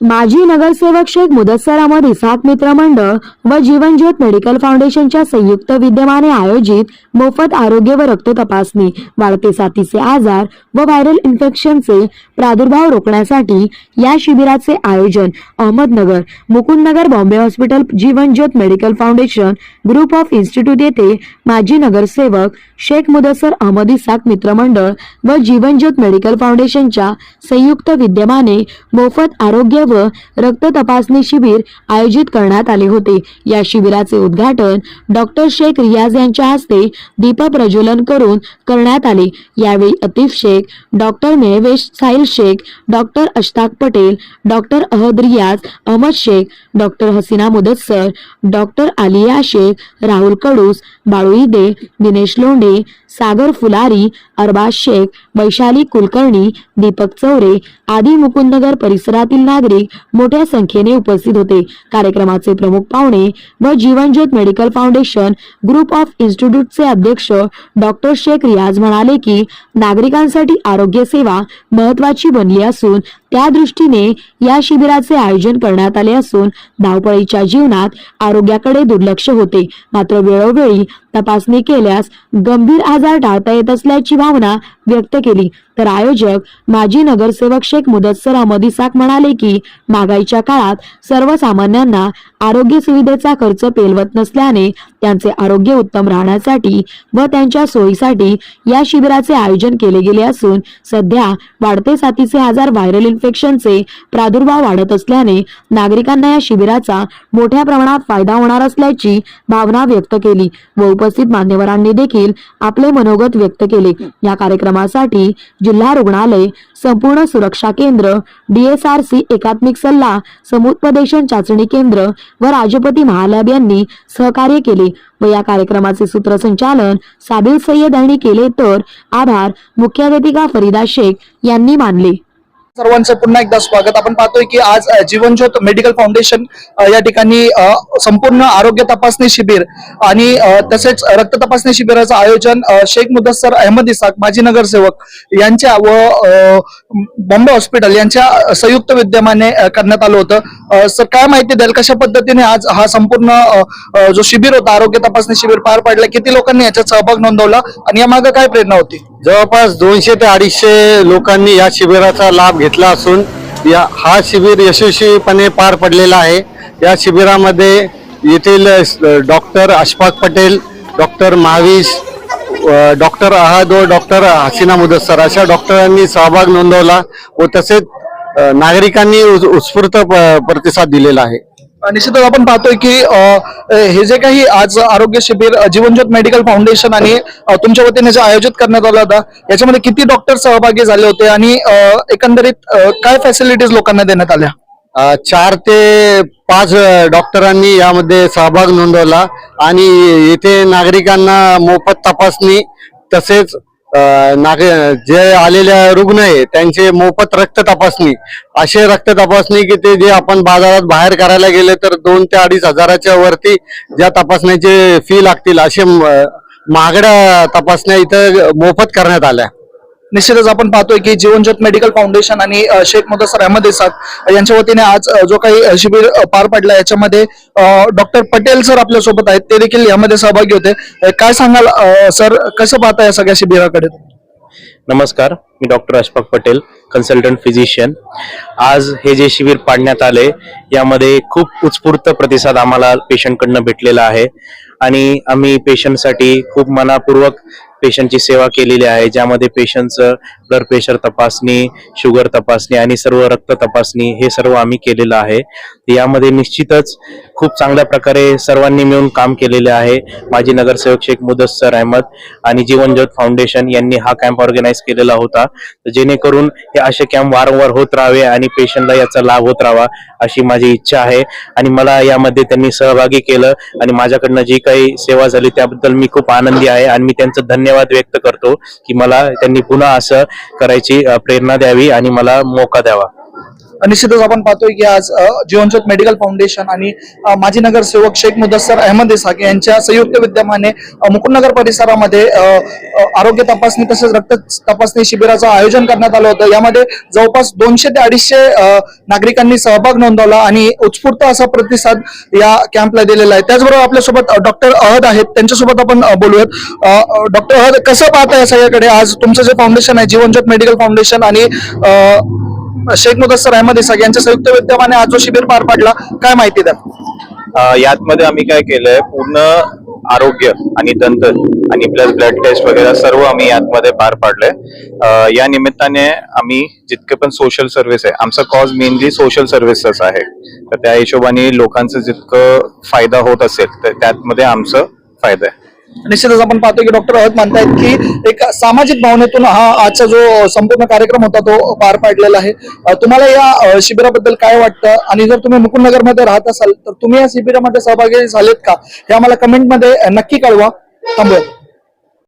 माजी नगरसेवक शेख मुदस्सर अहमद इसाक मित्र मंडळ व जीवनज्योत मेडिकल फाउंडेशनच्या संयुक्त विद्यमाने आयोजित मोफत आरोग्य व रक्त तपासणी वाढते साथीचे आजार व व्हायरल इन्फेक्शनचे प्रादुर्भाव रोखण्यासाठी या शिबिराचे आयोजन Ahmednagar Mukundnagar Bombay hospital Jeevanjyot medical foundation group of institute येथे माजी नगरसेवक शेख मुदस्सर अहमद इसाक मित्रमंडळ व जीवनज्योत मेडिकल फाउंडेशनच्या संयुक्त विद्यमाने मोफत आरोग्य व रक्त तपासणी शिबिर आयोजित करण्यात आले होते. या शिबिराचे उद्घाटन डॉक्टर शेख रियाज यांच्या हस्ते दीप प्रज्वलन करून करण्यात आले. यावेळी Atif Shaikh doctor Mehvesh Sahil Shaikh doctor Ashtaq Patel doctor Ahad Riyaz Ahmed Shaikh doctor Hasina Mudassar doctor Aliya Shaikh Rahul Kadus Balu दे दिनेश लोंढे सागर फुलारी अरबाज शेख वैशाली कुलकर्णी दीपक चौरे आदी मुकुंदनगर परिसरातील नागरिक मोठ्या संख्येने उपस्थित होते. कार्यक्रमाचे प्रमुख पाहुणे व Jeevanjyot medical foundation group of इन्स्टिट्यूटचे अध्यक्ष डॉक्टर शेख रियाज म्हणाले की नागरिकांसाठी आरोग्य सेवा महत्वाची बनली असून त्या दृष्टीने या शिबिराचे आयोजन करण्यात आले असून धावपळीच्या जीवनात आरोग्याकडे दुर्लक्ष होते. मात्र वेळोवेळी तपासणी केल्यास गंभीर आजार टाळता येत असल्याची भावना व्यक्त केली. तर आयोजक माजी नगरसेवक शेख मुदस्सर अहमद म्हणाले की महागाईच्या काळात सर्वसामान्यांना आरोग्य सुविधेचा खर्च पेलवत नसल्याने त्यांचे आरोग्य उत्तम राहण्यासाठी व त्यांच्या सोयीसाठी या शिबिराचे आयोजन केले गेले असून सध्या वाढते साथीचे आजार व्हायरल इन्फेक्शनचे प्रादुर्भाव वाढत असल्याने नागरिकांना या शिबिराचा मोठ्या प्रमाणात फायदा होणार असल्याची भावना व्यक्त केली व उपस्थित मान्यवरांनी देखील आपले मनोगत व्यक्त केले. या कामासाठी जिल्हा रुग्णालय संपूर्ण सुरक्षा केंद्र डीएसआरसी एकात्मिक सल्ला समुपदेशन चाचणी केंद्र व राजपती महालाब यांनी सहकार्य केले व या कार्यक्रमाचे सूत्रसंचालन साबिल सय्यद यांनी केले तर आभार मुख्याध्यापिका फरीदा शेख यांनी मानले. सर्वांचं पुन्हा एकदा स्वागत. आपण पाहतोय की आज जीवनज्योत मेडिकल फाउंडेशन या ठिकाणी संपूर्ण आरोग्य तपासणी शिबिर आणि तसेच रक्त तपासणी शिबिराचं आयोजन शेख मुदस्सर अहमद इसाक माजी नगरसेवक यांच्या व बॉम्बे हॉस्पिटल यांच्या संयुक्त विद्यमाने करण्यात आलं होतं. सर काय माहिती द्याल कशा पद्धतीने आज हा संपूर्ण जो शिबिर होता आरोग्य तपासणी शिबिर पार पाडला किती लोकांनी याच्यात सहभाग नोंदवला आणि यामागे काय प्रेरणा होती? जवळपास दोनशे ते अडीचशे लोकांनी या शिबिराचा लाभ घेतला असून या हा शिबिर यशस्वीपणे पार पडलेला आहे. या शिबिरामध्ये येथील doctor Ashfaq Patel doctor Mahvish doctor Ahad व डॉक्टर हसीना मुदस्सर अशा डॉक्टरांनी सहभाग नोंदवला व तसेच नागरिकांनी उत्स्फूर्त प्रतिसाद दिलेला आहे. निश्चितच आपण पाहतोय की हे जे काही आज आरोग्य शिबिर जीवनज्योत मेडिकल फाउंडेशन आणि तुमच्या वतीने जे आयोजित करण्यात आलं होतं याच्यामध्ये किती डॉक्टर सहभागी झाले होते आणि एकंदरीत काय फॅसिलिटीज लोकांना देण्यात आल्या? चार ते पाच डॉक्टरांनी यामध्ये सहभाग नोंदवला आणि येथे नागरिकांना मोफत तपासणी तसेच नाग जे आलेल्या रुग्ण आहे त्यांचे मोफत रक्त तपासणी. असे रक्त तपासणी की ते जे आपण बाजारात बाहेर करायला गेले तर दोन ते अडीच हजाराच्या वरती ज्या तपासण्याचे फी लागतील असे महागड्या तपासण्या इथं मोफत करण्यात आल्या. निश्चितच आपण पाहतोय की जीवनज्योत मेडिकल फाउंडेशन आणि शेख मुदसर अहमद इसाक यांच्या वतीने आज जो काही शिबिर पार पडला याच्यामध्ये डॉक्टर पटेल सर आपल्यासोबत आहेत. ते देखील यामध्ये सहभागी होते. काय सांगाल सर कसं पाहता या सगळ्या शिबिराकडे? नमस्कार मी doctor Ashfaq Patel consultant physician आज हे जे शिबिर पाडण्यात आले यामध्ये खूप उत्स्फूर्त प्रतिसाद आम्हाला पेशंटकडनं भेटलेला आहे. आणि आम्ही पेशंटसाठी खूप मनापूर्वक पेशंटची सेवा केलेली आहे ज्यामध्ये पेशंटचं ब्लड प्रेशर तपासणी शुगर तपासणी आणि सर्व रक्त तपासणी हे सर्व आम्ही केलेलं आहे. यामध्ये निश्चितच खूप चांगल्या प्रकारे सर्वांनी मिळून काम केलेले आहे. माजी नगरसेवक शेख मुदस्सर अहमद आणि जीवन ज्योत फाउंडेशन यांनी हा कॅम्प ऑर्गनाईज केलेला होता. जेणेकरून हे असे कॅम्प वारंवार होत राहावे आणि पेशंटला याचा लाभ होत राहावा अशी माझी इच्छा आहे. आणि मला यामध्ये त्यांनी सहभागी केलं आणि माझ्याकडनं जी काही सेवा झाली त्याबद्दल मी खूप आनंदी आहे आणि मी त्यांचं धन्यवाद व्यक्त करतो की मला त्यांनी पुन्हा असं करायची प्रेरणा द्यावी आणि मला मोका द्यावा. निश्चितच आपण पाहतोय की आज जीवनज्योत मेडिकल फाउंडेशन आणि माजी नगरसेवक शेख मुदस्सर अहमद इसाक यांच्या संयुक्त विद्यमाने मुकुंदनगर परिसरामध्ये आरोग्य तपासणी तसेच रक्त तपासणी शिबिराचं आयोजन करण्यात आलं होतं. यामध्ये जवळपास दोनशे ते अडीचशे नागरिकांनी सहभाग नोंदवला आणि उत्स्फूर्त असा प्रतिसाद या कॅम्पला दिलेला आहे. त्याचबरोबर आपल्यासोबत डॉक्टर अहद आहेत. त्यांच्यासोबत आपण बोलूयात. डॉक्टर अहद कसं पाहताय या सगळ्याकडे? आज तुमचं जे फाउंडेशन आहे जीवनज्योत मेडिकल फाउंडेशन आणि शेख मुदस्सर अहमद इसाक यांच्या संयुक्त विद्यमाने आज जो शिबिर पार पडला काय माहिती द्या? यात यातमध्ये आम्ही काय केलंय पूर्ण आरोग्य आणि दंत आणि प्लस ब्लड टेस्ट वगैरे सर्व आम्ही यातमध्ये पार पाडलंय. या निमित्ताने आम्ही जितके पण सोशल सर्व्हिस आहे आमचा कॉज मेनली सोशल सर्व्हिसेस आहे. तर त्या हिशोबाने लोकांचं जितकं फायदा होत असेल तर त्यातमध्ये आमचं फायदा आहे. निश्चितच आपण पाहतो की डॉक्टर अहत मानतायत की एक सामाजिक भावनेतून हा आजचा जो संपूर्ण कार्यक्रम होता तो पार पाडलेला आहे. तुम्हाला या शिबिराबद्दल काय वाटतं? आणि जर तुम्ही मुकुंदनगरमध्ये राहत असाल तर तुम्ही या शिबिरामध्ये सहभागी झालेत का? हे आम्हाला कमेंटमध्ये नक्की कळवा. थांबूया.